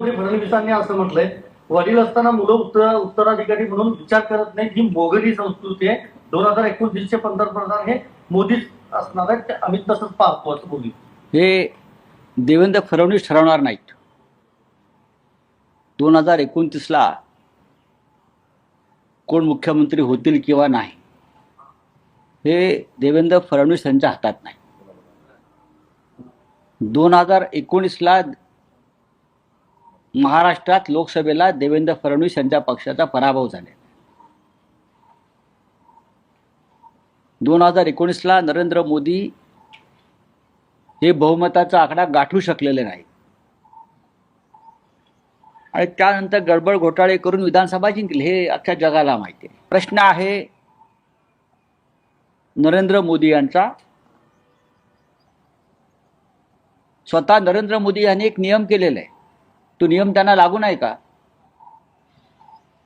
म्हणजे फडणवीसांनी असं म्हटलंय वडील असताना मुलं उत्तर उत्तराधिकारी म्हणून विचार करत नाही ही मोगली संस्कृती आहे. दोन हजार एकोणतीसचे पंतप्रधान हे मोदीच असणार आहेत. ते आम्ही तसंच पाहतो असं बोलू हे देवेंद्र फडणवीस ठरवणार नाहीत. दोन हजार एकोणतीसला कोण मुख्यमंत्री होतील किंवा नाही हे देवेंद्र फडणवीस यांच्या हातात नाही. दोन हजार एकोणीसला महाराष्ट्रात लोकसभेला देवेंद्र फडणवीस यांच्या पक्षाचा पराभव झाले. दोन हजार एकोणीसला नरेंद्र मोदी हे बहुमताचा आकडा गाठू शकलेले नाही आणि त्यानंतर गडबड घोटाळे करून विधानसभा जिंकली हे अख्ख्या जगाला माहिती आहे. प्रश्न आहे नरेंद्र मोदी यांचा. स्वतः नरेंद्र मोदी यांनी एक नियम केलेला आहे. तो नियम त्यांना लागू नाही का?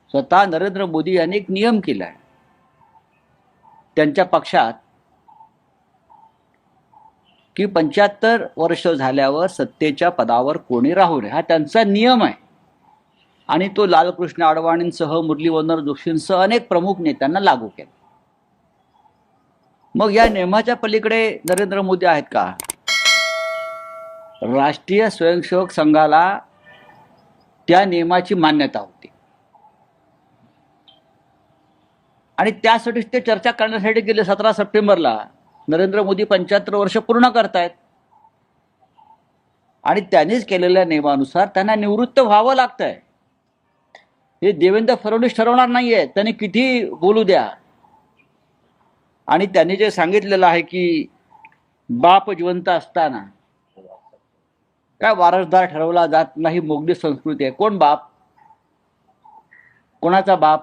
स्वतः नरेंद्र मोदी यांनी एक नियम केला आहे त्यांच्या पक्षात की पंच्याहत्तर वर्ष झाल्यावर सत्तेच्या पदावर कोणी राहू नये. हा त्यांचा नियम आहे. आणि तो लालकृष्ण अडवाणींसह मुरलीधर जोशींसह अनेक प्रमुख नेत्यांना लागू केला. मग या नियमाच्या पलीकडे नरेंद्र मोदी आहेत का? राष्ट्रीय स्वयंसेवक संघाला त्या नियमाची मान्यता होती. आणि त्यासाठीच ते चर्चा करण्यासाठी गेले सतरा सप्टेंबरला. नरेंद्र मोदी पंच्याहत्तर वर्ष पूर्ण करतायत. आणि त्यांनीच केलेल्या नियमानुसार त्यांना निवृत्त व्हावं लागतंय. हे देवेंद्र फडणवीस ठरवणार नाहीये. त्यांनी किती बोलू द्या. आणि त्यांनी जे सांगितलेलं आहे की बाप जिवंत असताना काय वारसदार ठरवला जात नाही मोगली संस्कृती आहे? कोण बाप? कोणाचा बाप?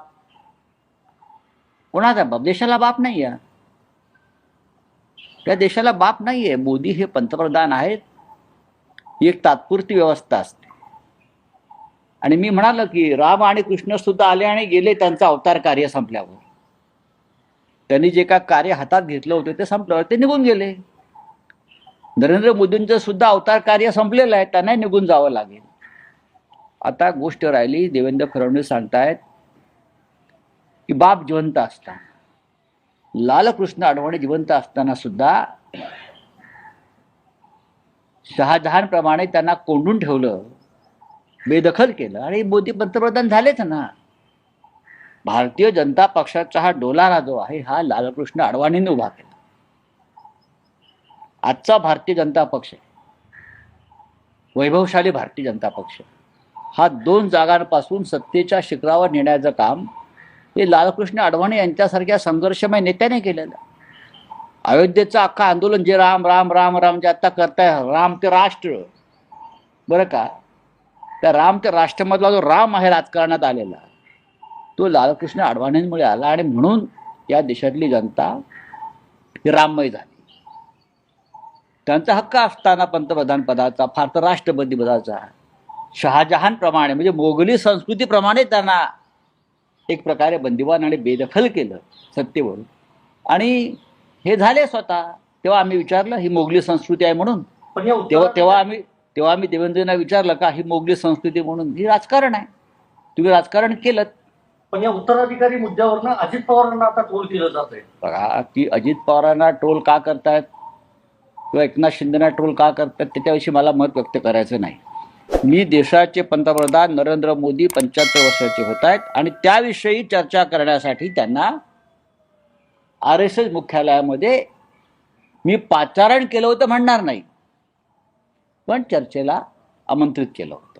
कोणाचा बाप? देशाला बाप नाही आहे त्या देशाला बाप नाही आहे मोदी हे पंतप्रधान आहेत. ही एक तात्पुरती व्यवस्था असते. आणि मी म्हणालो की राम आणि कृष्ण सुद्धा आले आणि गेले त्यांचं अवतार कार्य संपल्यावर. त्यांनी जे काय कार्य हातात घेतलं होतं ते संपल्यावर ते निघून गेले. नरेंद्र मोदींचं सुद्धा अवतार कार्य संपलेलं आहे त्यांना निघून जावं लागेल. आता गोष्ट राहिली देवेंद्र फडणवीस सांगतायत की बाप जिवंत असताना लालकृष्ण आडवाणी जिवंत असताना सुद्धा शहाजहानप्रमाणे त्यांना कोंडून ठेवलं बेदखल केलं आणि मोदी पंतप्रधान झालेच ना. भारतीय जनता पक्षाचा हा डोलारा जो आहे हा लालकृष्ण आडवाणीने उभा केला. आजचा भारतीय जनता पक्ष वैभवशाली भारतीय जनता पक्ष हा दोन जागांपासून सत्तेच्या शिखरावर नेण्याचं काम हे लालकृष्ण अडवाणी यांच्यासारख्या संघर्षमय नेत्याने केलेलं अयोध्येचं अख्खा आंदोलन जे राम राम राम राम जे आता करताय राम ते राष्ट्र बरं का? त्या राम ते राष्ट्रमधला जो राम आहे राजकारणात आलेला तो लालकृष्ण अडवाणींमुळे आला आणि म्हणून या देशातली जनता ही राममय झाली. त्यांचा हक्क असताना पंतप्रधान पदाचा फार तर राष्ट्रपती पदाचा. शहाजहानप्रमाणे म्हणजे मोगली संस्कृतीप्रमाणे त्यांना एक प्रकारे बंदिवान आणि बेदखल केलं सत्तेवरून. आणि हे झाले स्वतः. तेव्हा आम्ही विचारलं ही मोगली संस्कृती आहे म्हणून? तेव्हा तेव्हा आम्ही तेव्हा आम्ही देवेंद्रना विचारलं का ही मोगली संस्कृती म्हणून? ही राजकारण आहे. तुम्ही राजकारण केलं पण या उत्तराधिकारी मुद्द्यावरनं अजित पवारांना आता टोल केलं जात आहे बघा की अजित पवारांना ट्रोल का करतायत? किंवा एकनाथ शिंदेना ट्रोल का करतात? त्याच्याविषयी मला मत व्यक्त करायचं नाही. मी देशाचे पंतप्रधान नरेंद्र मोदी पंच्याहत्तर वर्षाचे होत आहेत आणि त्याविषयी चर्चा करण्यासाठी त्यांना आर एस एस मुख्यालयामध्ये मी पाचारण केलं होतं म्हणणार नाही. पण चर्चेला आमंत्रित केलं होतं.